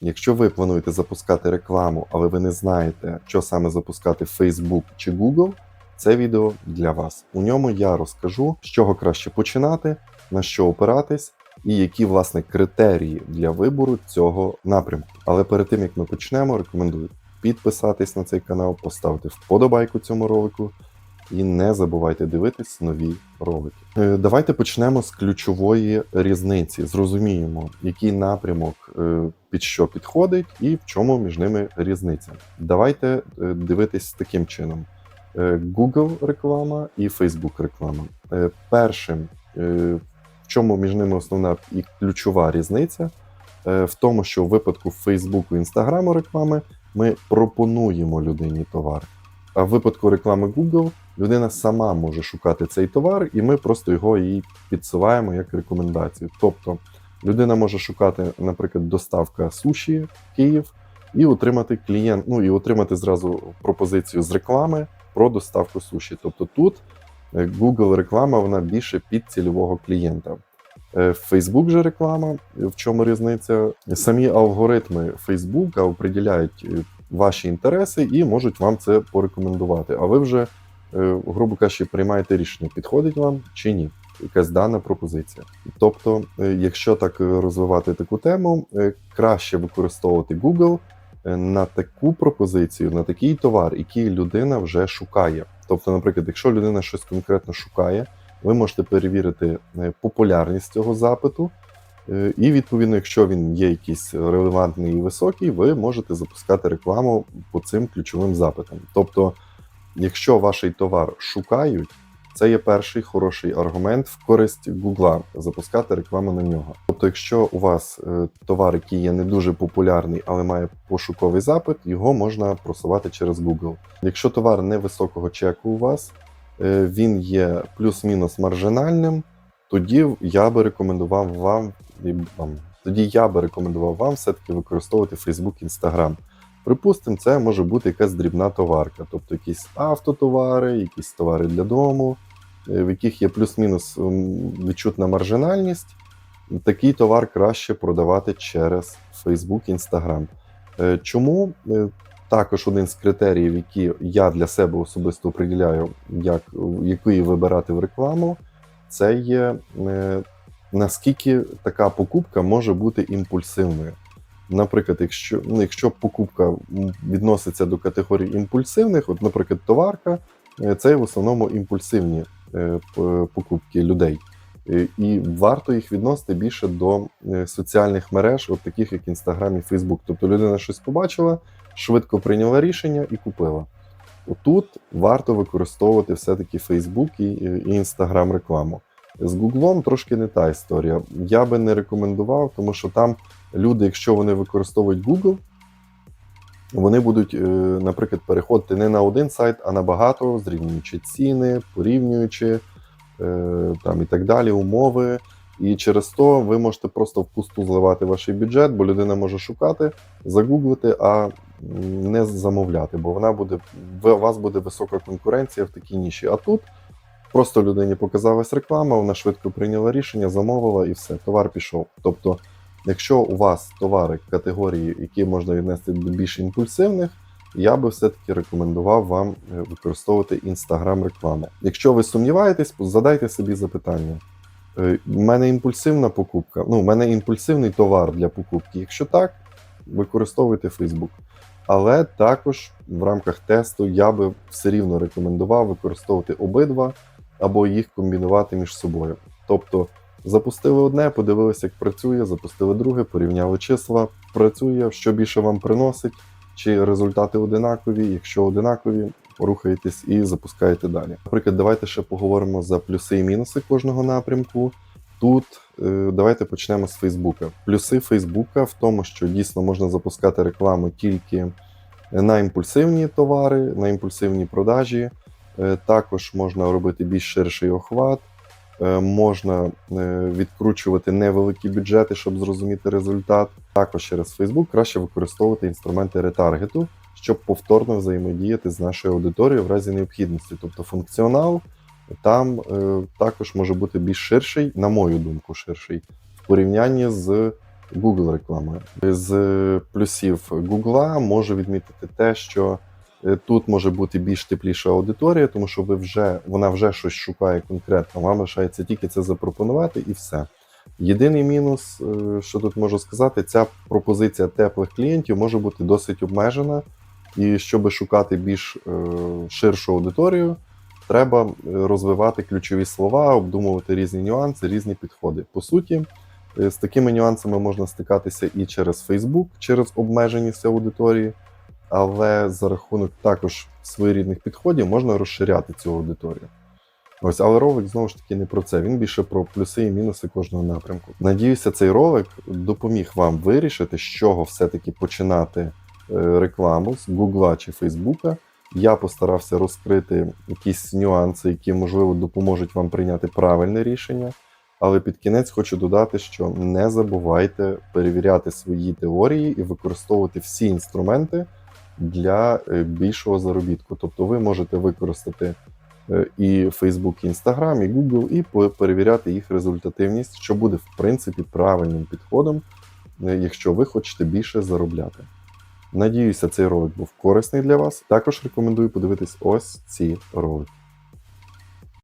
Якщо ви плануєте запускати рекламу, але ви не знаєте, що саме запускати Facebook чи Google, це відео для вас. У ньому я розкажу, з чого краще починати, на що опиратись і які власне критерії для вибору цього напрямку. Але перед тим як ми почнемо, рекомендую підписатись на цей канал, поставити вподобайку цьому ролику і не забувайте дивитись нові ролики. Е, Давайте почнемо з ключової різниці. Зрозуміємо, який напрямок е, під що підходить і в чому між ними різниця. Давайте е, дивитись таким чином: Google реклама і Facebook реклама. Першим, в чому між ними основна і ключова різниця, в тому, що в випадку Facebook і Instagram реклами ми пропонуємо людині товар. А в випадку реклами Google людина сама може шукати цей товар, і ми просто його їй підсилаємо як рекомендацію. Тобто людина може шукати, наприклад, доставка суші в Київ і отримати клієнт, ну і отримати зразу пропозицію з реклами про доставку суші. Тобто тут е, Google реклама вона більше під цільового клієнта. Е, Facebook же реклама, в чому різниця? Самі алгоритми Facebook определяють е, ваші інтереси і можуть вам це порекомендувати. А ви вже, е, грубо кажучи, приймаєте рішення, підходить вам чи ні. Якась дана пропозиція. Тобто, е, якщо так розвивати таку тему, е, краще використовувати Google на таку пропозицію, на такий товар, який людина вже шукає. Тобто, наприклад, якщо людина щось конкретно шукає, ви можете перевірити популярність цього запиту. Е, І відповідно, якщо він є якийсь релевантний і високий, ви можете запускати рекламу по цим ключовим запитам. Тобто, якщо ваш товар шукають, це є перший хороший аргумент в користь Гугла запускати рекламу на нього. Тобто, якщо у вас е, товар, який є не дуже популярний, але має пошуковий запит, його можна просувати через Google. Якщо товар невисокого чеку у вас, е, він є плюс-мінус маржинальним, тоді я би рекомендував вам, і вам тоді я би рекомендував вам все-таки використовувати Facebook, Instagram. Припустимо, це може бути якась дрібна товарка, тобто якісь автотовари, якісь товари для дому, е, в яких є плюс-мінус відчутна маржинальність. Такий товар краще продавати через Facebook, Instagram. Е, Чому? Е, Також один з критеріїв, які я для себе особисто приділяю, як, який вибирати в рекламу, це є наскільки така покупка може бути імпульсивною. Наприклад, якщо, ну, якщо покупка відноситься до категорії імпульсивних, от, наприклад, товарка, е, це в основному імпульсивні е, покупки людей. Е, І варто їх відносити більше до соціальних мереж, от таких як Instagram і Facebook. Тобто людина щось побачила, швидко прийняла рішення і купила. Отут варто використовувати все-таки Facebook і, і Instagram рекламу. З Гуглом трошки не та історія. Я би не рекомендував, тому що там люди, якщо вони використовують Google, вони будуть, е, наприклад, переходити не на один сайт, а на багато, зрівнюючи ціни, порівнюючи е, там і так далі, умови. І через то ви можете просто впусту зливати ваш бюджет, бо людина може шукати, загуглити, а не замовляти, бо вона буде у вас буде висока конкуренція в такій ніші. А тут просто людині показалась реклама, вона швидко прийняла рішення, замовила і все, товар пішов. Тобто, якщо у вас товари категорії, які можна віднести до більш імпульсивних, я би все-таки рекомендував вам е, використовувати інстаграм рекламу. Якщо ви сумніваєтесь, задайте собі запитання. Е, У мене імпульсивна покупка, ну, у мене імпульсивний товар для покупки. Якщо так, використовуйте Facebook. Але також в рамках тесту я би все рівно рекомендував використовувати обидва або їх комбінувати між собою. Тобто запустили одне, подивилися, як працює, запустили друге, порівняли числа, працює, що більше вам приносить, чи результати одинакові. Якщо одинакові, рухаєтесь і запускаєте далі. Наприклад, давайте ще поговоримо за плюси і мінуси кожного напрямку. Тут е, давайте почнемо з Фейсбука. Плюси Фейсбука в тому, що дійсно можна запускати рекламу тільки на імпульсивні товари, на імпульсивні продажі. Е, Також можна робити більш ширший охват, е, можна е, відкручувати невеликі бюджети, щоб зрозуміти результат. Також через Facebook краще використовувати інструменти ретаргету, щоб повторно взаємодіяти з нашою аудиторією в разі необхідності. Тобто функціонал там також може бути більш ширший, на мою думку, ширший в порівнянні з Google рекламою. З плюсів Google можу відмітити те, що тут може бути більш тепліша аудиторія, тому що ви вже вона вже щось шукає конкретно. Вам лишається тільки це запропонувати і все. Єдиний мінус, е, що тут можу сказати, ця пропозиція теплих клієнтів може бути досить обмежена. І щоб шукати більш е, ширшу аудиторію, треба е, розвивати ключові слова, обдумувати різні нюанси, різні підходи. По суті, е, з такими нюансами можна стикатися і через Facebook, через обмеженість аудиторії, але за рахунок також своєрідних підходів можна розширяти цю аудиторію. Ось, але ролик знову ж таки не про це. Він більше про плюси і мінуси кожного напрямку. Надіюся, цей ролик допоміг вам вирішити, з чого все-таки починати е, рекламу з Гугла чи Фейсбука. Я постарався розкрити якісь нюанси, які можливо допоможуть вам прийняти правильне рішення. Але під кінець хочу додати, що не забувайте перевіряти свої теорії і використовувати всі інструменти для е, більшого заробітку. Тобто ви можете використати е, і Facebook, і Instagram, і Google, і перевіряти їх результативність, що буде в принципі правильним підходом, е, якщо ви хочете більше заробляти. Надіюся, цей ролик був корисний для вас. Також рекомендую подивитись ось ці ролики.